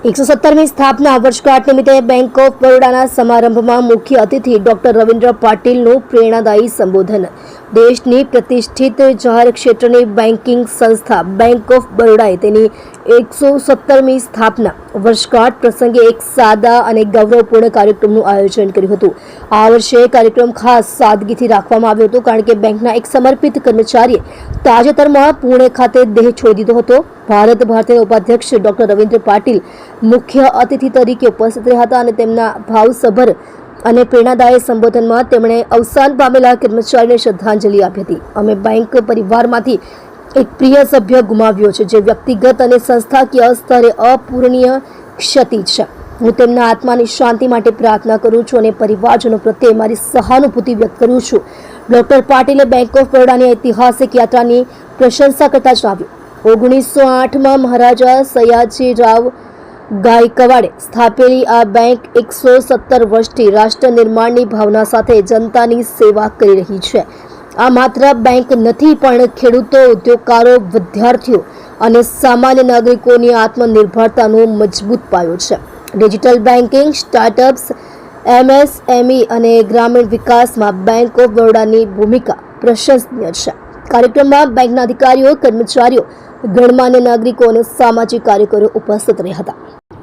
એકસો સત્તરમી સ્થાપના વર્ષગાંઠ નિમિત્તે બેંક ઓફ બરોડાના સમારંભમાં મુખ્ય અતિથિ ડોક્ટર રવિન્દ્ર પાટીલનું પ્રેરણાદાયી સંબોધન. દેશની પ્રતિષ્ઠિત જાહેર ક્ષેત્રની બેન્કિંગ સંસ્થા બેંક ઓફ બરોડાએ તેની એકસો સત્તરમી સ્થાપના વર્ષગાંઠ પ્રસંગે એક સાદા અને ગૌરવપૂર્ણ કાર્યક્રમનું આયોજન કર્યું હતું. આ વર્ષે કાર્યક્રમ ખાસ સાદગીથી રાખવામાં આવ્યો હતો કારણ કે બેંકના એક સમર્પિત કર્મચારીએ તાજેતરમાં પુણે ખાતે દેહ છોડી દીધો હતો. ભારત ભારતીય ઉપાધ્યક્ષ ડોક્ટર રવિન્દ્ર પાટીલ મુખ્ય અતિથિ તરીકે ઉપસ્થિત રહ્યા હતા અને તેમના ભાવસભર અને પ્રેરણાદાયક સંબોધનમાં તેમણે અવસાન પામેલા કર્મચારીને શ્રદ્ધાંજલિ આપી હતી. અમે બેંક પરિવારમાંથી એક પ્રિય સભ્ય ગુમાવ્યો છે, જે વ્યક્તિગત અને સંસ્થાકીય સ્તરે અપૂરણીય ક્ષતિ છે. હું તેમના આત્માની શાંતિ માટે પ્રાર્થના કરું છું અને પરિવારજનો પ્રત્યે મારી સહાનુભૂતિ વ્યક્ત કરું છું. ડૉક્ટર પાટીલે બેંક ઓફ બરોડાની ઐતિહાસિક યાત્રાની પ્રશંસા કરતા જણાવ્યું. ઓગણીસો આઠમાં મહારાજા સયાજી રાવ ગાયકવાડે સ્થાપેલી આ બેંક એકસો સત્તર વર્ષથી રાષ્ટ્ર નિર્માણની ભાવના સાથે જનતાની સેવા કરી રહી છે. આ માત્ર બેંક નથી, પણ ખેડૂતો, ઉદ્યોગકારો, વિદ્યાર્થીઓ અને સામાન્ય નાગરિકોની આત્મનિર્ભરતાનો મજબૂત પાયો છે. ડિજિટલ બેન્કિંગ સ્ટાર્ટઅપ્સ, એમએસએમઈ અને ગ્રામીણ વિકાસમાં બેંક ઓફ બરોડાની ભૂમિકા પ્રશંસનીય છે. કાર્યક્રમમાં બેંકના અધિકારીઓ, કર્મચારીઓ, ગણમાન્ય નાગરિકો અને સામાજિક કાર્યકરો ઉપસ્થિત રહ્યા હતા.